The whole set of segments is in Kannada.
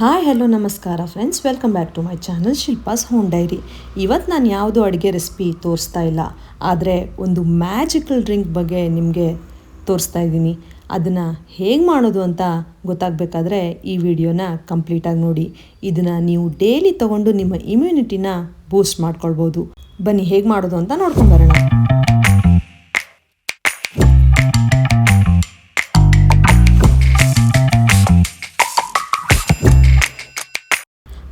ಹಾಯ್ ಹಲೋ ನಮಸ್ಕಾರ friends welcome back to my channel Shilpa's home diary ಇವತ್ತು ನಾನು ಯಾವುದೋ ಅಡುಗೆ ರೆಸಿಪಿ ತೋರಿಸ್ತಾ ಇಲ್ಲ. ಆದರೆ ಒಂದು ಮ್ಯಾಜಿಕಲ್ ಡ್ರಿಂಕ್ ಬಗ್ಗೆ ನಿಮಗೆ ತೋರಿಸ್ತಾ ಇದ್ದೀನಿ. ಅದನ್ನು ಹೇಗೆ ಮಾಡೋದು ಅಂತ ಗೊತ್ತಾಗಬೇಕಾದ್ರೆ ಈ ವಿಡಿಯೋನ ಕಂಪ್ಲೀಟಾಗಿ ನೋಡಿ. ಇದನ್ನು ನೀವು ಡೈಲಿ ತೊಗೊಂಡು ನಿಮ್ಮ ಇಮ್ಯುನಿಟಿನ ಬೂಸ್ಟ್ ಮಾಡ್ಕೊಳ್ಬೋದು. ಬನ್ನಿ, ಹೇಗೆ ಮಾಡೋದು ಅಂತ ನೋಡ್ಕೊಂಬರೋಣ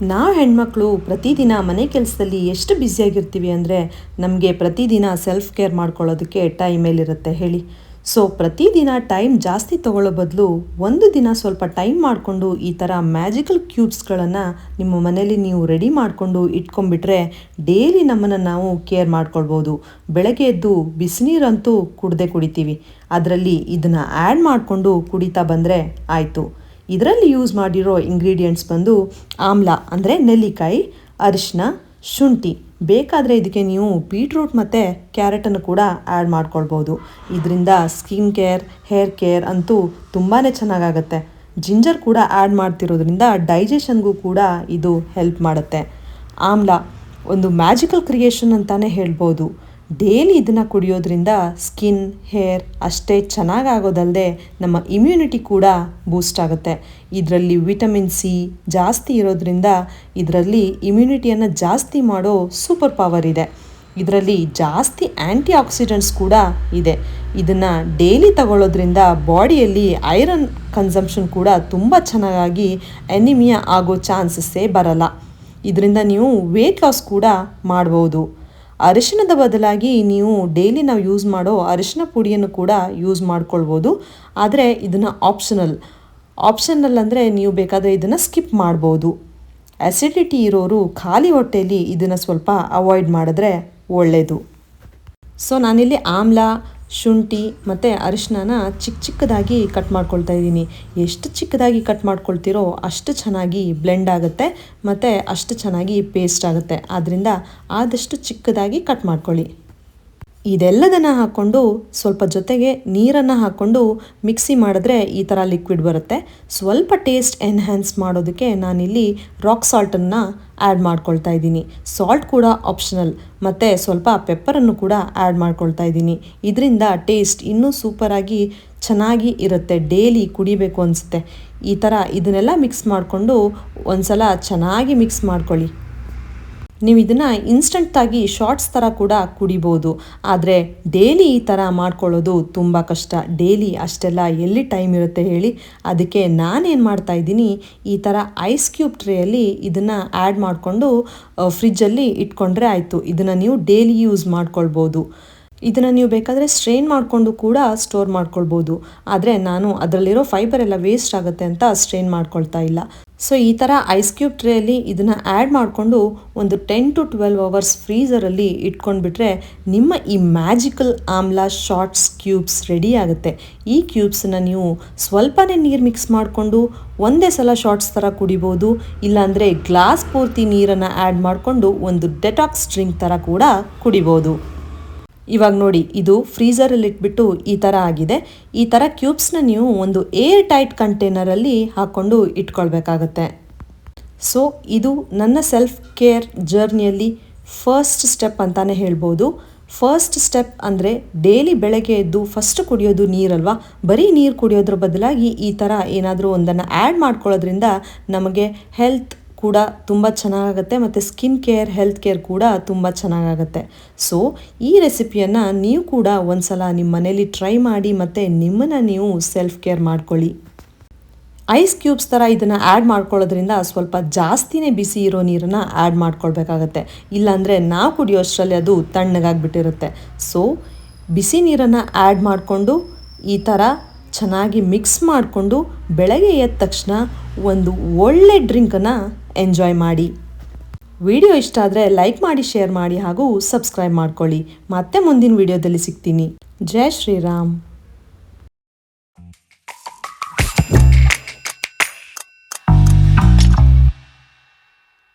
ನಾವು ಹೆಣ್ಮಕ್ಳು ಪ್ರತಿದಿನ ಮನೆ ಕೆಲಸದಲ್ಲಿ ಎಷ್ಟು ಬ್ಯುಸಿಯಾಗಿರ್ತೀವಿ ಅಂದರೆ ನಮಗೆ ಪ್ರತಿದಿನ ಸೆಲ್ಫ್ ಕೇರ್ ಮಾಡ್ಕೊಳ್ಳೋದಕ್ಕೆ ಟೈಮ್ ಮೇಲಿರುತ್ತೆ ಹೇಳಿ. ಸೊ ಪ್ರತಿದಿನ ಟೈಮ್ ಜಾಸ್ತಿ ತಗೊಳ್ಳೋ ಬದಲು ಒಂದು ದಿನ ಸ್ವಲ್ಪ ಟೈಮ್ ಮಾಡಿಕೊಂಡು ಈ ಥರ ಮ್ಯಾಜಿಕಲ್ ಕ್ಯೂಬ್ಸ್ಗಳನ್ನು ನಿಮ್ಮ ಮನೇಲಿ ನೀವು ರೆಡಿ ಮಾಡಿಕೊಂಡು ಇಟ್ಕೊಂಡ್ಬಿಟ್ರೆ ಡೈಲಿ ನಮ್ಮನ್ನು ನಾವು ಕೇರ್ ಮಾಡ್ಕೊಳ್ಬೋದು. ಬೆಳಗ್ಗೆ ಎದ್ದು ಬಿಸಿನೀರಂತೂ ಕುಡ್ದೆ ಕುಡಿತೀವಿ. ಅದರಲ್ಲಿ ಇದನ್ನು ಆ್ಯಡ್ ಮಾಡಿಕೊಂಡು ಕುಡಿತಾ ಬಂದರೆ ಆಯಿತು. ಇದರಲ್ಲಿ ಯೂಸ್ ಮಾಡಿರೋ ಇಂಗ್ರೀಡಿಯೆಂಟ್ಸ್ ಬಂದು ಆಮ್ಲ, ಅಂದರೆ ನೆಲ್ಲಿಕಾಯಿ ಅರಿಶಿನ ಶುಂಠಿ. ಬೇಕಾದರೆ ಇದಕ್ಕೆ ನೀವು ಬೀಟ್ರೂಟ್ ಮತ್ತು ಕ್ಯಾರೆಟನ್ನು ಕೂಡ ಆ್ಯಡ್ ಮಾಡ್ಕೊಳ್ಬೋದು. ಇದರಿಂದ ಸ್ಕಿನ್ ಕೇರ್ ಹೇರ್ ಕೇರ್ ಅಂತೂ ತುಂಬಾ ಚೆನ್ನಾಗಾಗತ್ತೆ. ಜಿಂಜರ್ ಕೂಡ ಆ್ಯಡ್ ಮಾಡ್ತಿರೋದ್ರಿಂದ ಡೈಜೆಷನ್ಗೂ ಕೂಡ ಇದು ಹೆಲ್ಪ್ ಮಾಡುತ್ತೆ. ಆಮ್ಲ, ಒಂದು ಮ್ಯಾಜಿಕಲ್ ಕ್ರಿಯೇಷನ್ ಅಂತಲೇ ಹೇಳ್ಬೋದು. ಡೈಲಿ ಇದನ್ನು ಕುಡಿಯೋದ್ರಿಂದ ಸ್ಕಿನ್, ಹೇರ್ ಅಷ್ಟೇ ಚೆನ್ನಾಗಾಗೋದಲ್ಲದೆ ನಮ್ಮ ಇಮ್ಯುನಿಟಿ ಕೂಡ ಬೂಸ್ಟ್ ಆಗುತ್ತೆ. ಇದರಲ್ಲಿ ವಿಟಮಿನ್ ಸಿ ಜಾಸ್ತಿ ಇರೋದ್ರಿಂದ ಇದರಲ್ಲಿ ಇಮ್ಯುನಿಟಿಯನ್ನು ಜಾಸ್ತಿ ಮಾಡೋ ಸೂಪರ್ ಪವರ್ ಇದೆ. ಇದರಲ್ಲಿ ಜಾಸ್ತಿ ಆ್ಯಂಟಿ ಆಕ್ಸಿಡೆಂಟ್ಸ್ ಕೂಡ ಇದೆ. ಇದನ್ನು ಡೈಲಿ ತಗೊಳ್ಳೋದ್ರಿಂದ ಬಾಡಿಯಲ್ಲಿ ಐರನ್ ಕನ್ಸಂಪ್ಷನ್ ಕೂಡ ತುಂಬ ಚೆನ್ನಾಗಿ ಎನಿಮಿಯಾ ಆಗೋ ಚಾನ್ಸಸ್ಸೇ ಬರಲ್ಲ. ಇದರಿಂದ ನೀವು ವೇಟ್ ಲಾಸ್ ಕೂಡ ಮಾಡ್ಬೋದು. ಅರಿಶಿಣದ ಬದಲಾಗಿ ನೀವು ಡೈಲಿ ನಾವು ಯೂಸ್ ಮಾಡೋ ಅರಿಶಿನ ಪುಡಿಯನ್ನು ಕೂಡ ಯೂಸ್ ಮಾಡ್ಕೊಳ್ಬೋದು. ಆದರೆ ಇದನ್ನು ಆಪ್ಷನಲ್ ಆಪ್ಷನಲ್ ಅಂದರೆ ನೀವು ಬೇಕಾದರೆ ಇದನ್ನು ಸ್ಕಿಪ್ ಮಾಡ್ಬೋದು. ಅಸಿಡಿಟಿ ಇರೋರು ಖಾಲಿ ಹೊಟ್ಟೆಯಲ್ಲಿ ಇದನ್ನು ಸ್ವಲ್ಪ ಅವಾಯ್ಡ್ ಮಾಡಿದ್ರೆ ಒಳ್ಳೆಯದು ಸೊ ನಾನಿಲ್ಲಿ ಆಮ್ಲ ಶುಂಠಿ ಮತ್ತು ಅರಿಶಿನ ಚಿಕ್ಕ ಚಿಕ್ಕದಾಗಿ ಕಟ್ ಮಾಡ್ಕೊಳ್ತಾ ಇದ್ದೀನಿ. ಎಷ್ಟು ಚಿಕ್ಕದಾಗಿ ಕಟ್ ಮಾಡ್ಕೊಳ್ತೀರೋ ಅಷ್ಟು ಚೆನ್ನಾಗಿ ಬ್ಲೆಂಡ್ ಆಗುತ್ತೆ ಮತ್ತು ಅಷ್ಟು ಚೆನ್ನಾಗಿ ಪೇಸ್ಟ್ ಆಗುತ್ತೆ. ಆದ್ದರಿಂದ ಆದಷ್ಟು ಚಿಕ್ಕದಾಗಿ ಕಟ್ ಮಾಡ್ಕೊಳ್ಳಿ. ಇದೆಲ್ಲದನ್ನು ಹಾಕ್ಕೊಂಡು ಸ್ವಲ್ಪ ಜೊತೆಗೆ ನೀರನ್ನು ಹಾಕ್ಕೊಂಡು ಮಿಕ್ಸಿ ಮಾಡಿದ್ರೆ ಈ ಥರ ಲಿಕ್ವಿಡ್ ಬರುತ್ತೆ. ಸ್ವಲ್ಪ ಟೇಸ್ಟ್ ಎನ್ಹ್ಯಾನ್ಸ್ ಮಾಡೋದಕ್ಕೆ ನಾನಿಲ್ಲಿ ರಾಕ್ ಸಾಲ್ಟನ್ನು ಆ್ಯಡ್ ಮಾಡ್ಕೊಳ್ತಾ ಇದ್ದೀನಿ. ಸಾಲ್ಟ್ ಕೂಡ ಆಪ್ಷನಲ್ ಮತ್ತು ಸ್ವಲ್ಪ ಪೆಪ್ಪರನ್ನು ಕೂಡ ಆ್ಯಡ್ ಮಾಡ್ಕೊಳ್ತಾ ಇದ್ದೀನಿ. ಇದರಿಂದ ಟೇಸ್ಟ್ ಇನ್ನೂ ಸೂಪರಾಗಿ ಚೆನ್ನಾಗಿ ಇರುತ್ತೆ ಡೈಲಿ ಕುಡಿಬೇಕು ಅನಿಸುತ್ತೆ. ಈ ಥರ ಇದನ್ನೆಲ್ಲ ಮಿಕ್ಸ್ ಮಾಡಿಕೊಂಡು ಒಂದ್ಸಲ ಚೆನ್ನಾಗಿ ಮಿಕ್ಸ್ ಮಾಡ್ಕೊಳ್ಳಿ. ನೀವು ಇದನ್ನು ಇನ್ಸ್ಟಂಟಾಗಿ ಶಾರ್ಟ್ಸ್ ಥರ ಕೂಡ ಕುಡಿಬೋದು. ಆದರೆ ಡೈಲಿ ಈ ಥರ ಮಾಡ್ಕೊಳ್ಳೋದು ತುಂಬ ಕಷ್ಟ. ಡೈಲಿ ಅಷ್ಟೆಲ್ಲ ಎಲ್ಲಿ ಟೈಮ್ ಇರುತ್ತೆ ಹೇಳಿ? ಅದಕ್ಕೆ ನಾನೇನು ಮಾಡ್ತಾ ಇದ್ದೀನಿ, ಈ ಥರ ಐಸ್ ಕ್ಯೂಬ್ ಟ್ರೇಯಲ್ಲಿ ಇದನ್ನು ಆ್ಯಡ್ ಮಾಡಿಕೊಂಡು ಫ್ರಿಜ್ಜಲ್ಲಿ ಇಟ್ಕೊಂಡ್ರೆ ಆಯಿತು. ಇದನ್ನು ನೀವು ಡೈಲಿ ಯೂಸ್ ಮಾಡ್ಕೊಳ್ಬೋದು. ಇದನ್ನು ನೀವು ಬೇಕಾದರೆ ಸ್ಟ್ರೈನ್ ಮಾಡಿಕೊಂಡು ಕೂಡ ಸ್ಟೋರ್ ಮಾಡ್ಕೊಳ್ಬೋದು. ಆದರೆ ನಾನು ಅದರಲ್ಲಿರೋ ಫೈಬರ್ ಎಲ್ಲ ವೇಸ್ಟ್ ಆಗುತ್ತೆ ಅಂತ ಸ್ಟ್ರೈನ್ ಮಾಡ್ಕೊಳ್ತಾ ಇಲ್ಲ. ಸೊ ಈ ಥರ ಐಸ್ ಕ್ಯೂಬ್ ಟ್ರೇಯಲ್ಲಿ ಇದನ್ನು ಆ್ಯಡ್ ಮಾಡಿಕೊಂಡು ಒಂದು ಟೆನ್ ಟು ಟ್ವೆಲ್ವ್ ಅವರ್ಸ್ ಫ್ರೀಸರಲ್ಲಿ ಇಟ್ಕೊಂಡ್ಬಿಟ್ರೆ ನಿಮ್ಮ ಈ ಮ್ಯಾಜಿಕಲ್ ಆಮ್ಲ ಶಾರ್ಟ್ಸ್ ಕ್ಯೂಬ್ಸ್ ರೆಡಿ ಆಗುತ್ತೆ. ಈ ಕ್ಯೂಬ್ಸನ್ನು ನೀವು ಸ್ವಲ್ಪನೇ ನೀರು ಮಿಕ್ಸ್ ಮಾಡಿಕೊಂಡು ಒಂದೇ ಸಲ ಶಾರ್ಟ್ಸ್ ಥರ ಕುಡಿಬೋದು. ಇಲ್ಲಾಂದರೆ ಗ್ಲಾಸ್ ಪೂರ್ತಿ ನೀರನ್ನು ಆ್ಯಡ್ ಮಾಡಿಕೊಂಡು ಒಂದು ಡೆಟಾಕ್ಸ್ ಡ್ರಿಂಕ್ ಥರ ಕೂಡ ಕುಡಿಬೋದು. ಇವಾಗ ನೋಡಿ, ಇದು ಫ್ರೀಸರಲ್ಲಿ ಇಟ್ಬಿಟ್ಟು ಈ ಥರ ಆಗಿದೆ. ಈ ಥರ ಕ್ಯೂಬ್ಸ್ನ ನೀವು ಒಂದು ಏರ್ ಟೈಟ್ ಕಂಟೈನರಲ್ಲಿ ಹಾಕ್ಕೊಂಡು ಇಟ್ಕೊಳ್ಬೇಕಾಗತ್ತೆ. ಸೊ, ಇದು ನನ್ನ ಸೆಲ್ಫ್ ಕೇರ್ ಜರ್ನಿಯಲ್ಲಿ ಫಸ್ಟ್ ಸ್ಟೆಪ್ ಅಂತಾನೆ ಹೇಳ್ಬೋದು. ಫಸ್ಟ್ ಸ್ಟೆಪ್ ಅಂದರೆ ಡೈಲಿ ಬೆಳಗ್ಗೆ ಎದ್ದು ಫಸ್ಟ್ ಕುಡಿಯೋದು ನೀರಲ್ವಾ ಬರೀ ನೀರು ಕುಡಿಯೋದ್ರ ಬದಲಾಗಿ ಈ ಥರ ಏನಾದರೂ ಒಂದನ್ನು ಆ್ಯಡ್ ಮಾಡ್ಕೊಳ್ಳೋದ್ರಿಂದ ನಮಗೆ ಹೆಲ್ತ್ ಕೂಡ ತುಂಬ ಚೆನ್ನಾಗಾಗುತ್ತೆ ಮತ್ತು ಸ್ಕಿನ್ ಕೇರ್ ಹೆಲ್ತ್ ಕೇರ್ ಕೂಡ ತುಂಬ ಚೆನ್ನಾಗಾಗುತ್ತೆ. ಸೊ ಈ ರೆಸಿಪಿಯನ್ನು ನೀವು ಕೂಡ ಒಂದ್ಸಲ ನಿಮ್ಮ ಮನೇಲಿ ಟ್ರೈ ಮಾಡಿ ಮತ್ತು ನಿಮ್ಮನ್ನು ನೀವು ಸೆಲ್ಫ್ ಕೇರ್ ಮಾಡ್ಕೊಳ್ಳಿ. ಐಸ್ ಕ್ಯೂಬ್ಸ್ ಥರ ಇದನ್ನು ಆ್ಯಡ್ ಮಾಡ್ಕೊಳ್ಳೋದ್ರಿಂದ ಸ್ವಲ್ಪ ಜಾಸ್ತಿನೇ ಬಿಸಿ ಇರೋ ನೀರನ್ನು ಆ್ಯಡ್ ಮಾಡ್ಕೊಳ್ಬೇಕಾಗತ್ತೆ. ಇಲ್ಲಾಂದರೆ ನಾವು ಕುಡಿಯೋಷ್ಟರಲ್ಲಿ ಅದು ತಣ್ಣಗಾಗ್ಬಿಟ್ಟಿರುತ್ತೆ. ಸೊ ಬಿಸಿ ನೀರನ್ನು ಆ್ಯಡ್ ಮಾಡಿಕೊಂಡು ಈ ಥರ ಚೆನ್ನಾಗಿ ಮಿಕ್ಸ್ ಮಾಡಿಕೊಂಡು ಬೆಳಗ್ಗೆ ಎದ್ದ ತಕ್ಷಣ ಒಂದು ಒಳ್ಳೆ ಡ್ರಿಂಕನ್ನು ಎಂಜಾಯ್ ಮಾಡಿ. ವಿಡಿಯೋ ಇಷ್ಟ ಆದರೆ ಲೈಕ್ ಮಾಡಿ ಶೇರ್ ಮಾಡಿ ಹಾಗೂ ಸಬ್ಸ್ಕ್ರೈಬ್ ಮಾಡ್ಕೊಳ್ಳಿ. ಮತ್ತೆ ಮುಂದಿನ ವಿಡಿಯೋದಲ್ಲಿ ಸಿಗ್ತೀನಿ. ಜೈ ಶ್ರೀರಾಮ್.